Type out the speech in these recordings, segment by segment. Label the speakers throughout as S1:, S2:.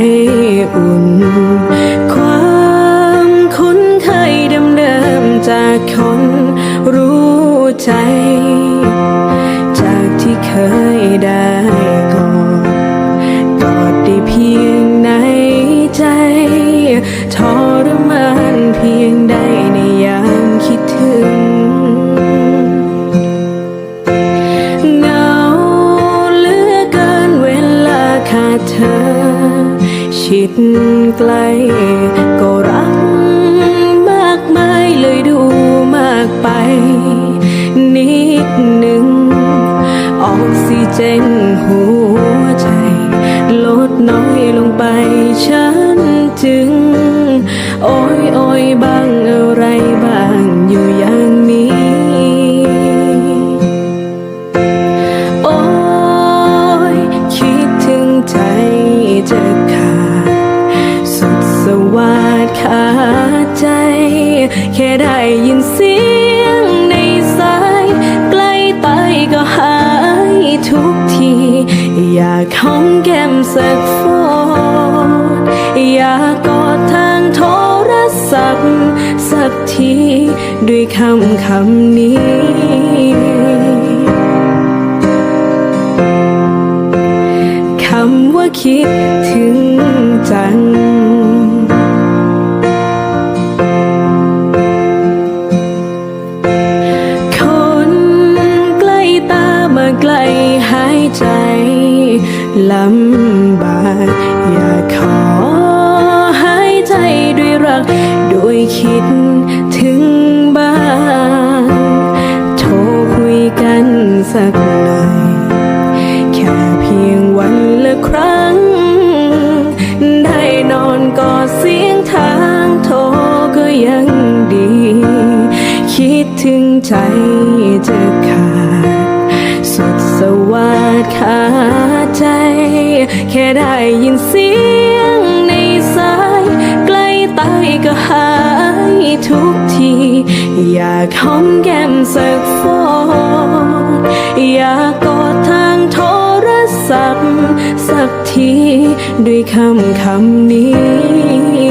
S1: ให้อุ่น คิดไกล ก็รักมากมายเลยดูมากไป นิดหนึ่ง ออกซิเจนหัวใจ ลดน้อยลงไปฉันจึง โอ้ยโอ้ยบ้างอะไรบ้าง แค่ได้ยินเสียงในสาย ใกล้ไปก็หายทุกที อยากหอมแก้มสักฟอดอยากกอดทางโทรศัพท์สักที ด้วยคำคำนี้คำว่าคิดถึง ลำบากอยากขอหายใจด้วยรัก ด้วยคิดถึงบ้างโทรคุยกันสักหน่อยแค่เพียงวันละครั้ง ได้นอนกอดเสียงทางโทรก็ยังดี คิดถึงใจจะข อยากหอมแก้มสักฟองอยากกอดทางโทรศัพท์สักที ด้วยคำคำนี้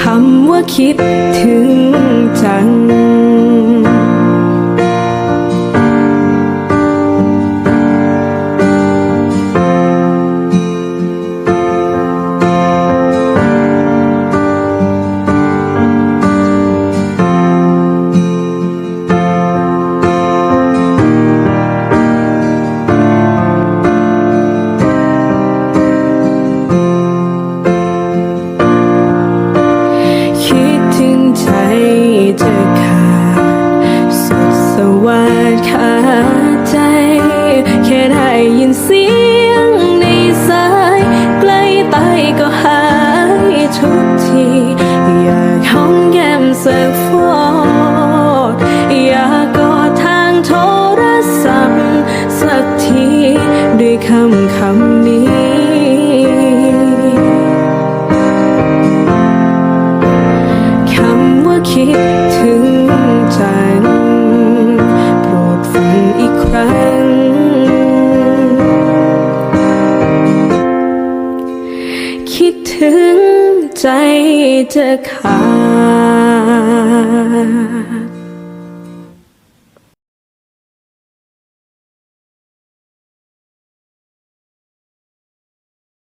S1: คำว่าคิด แก้มสักฟอดอยากกอดทางโทรศัพท์สักทีด้วยคำ ใจจะขาด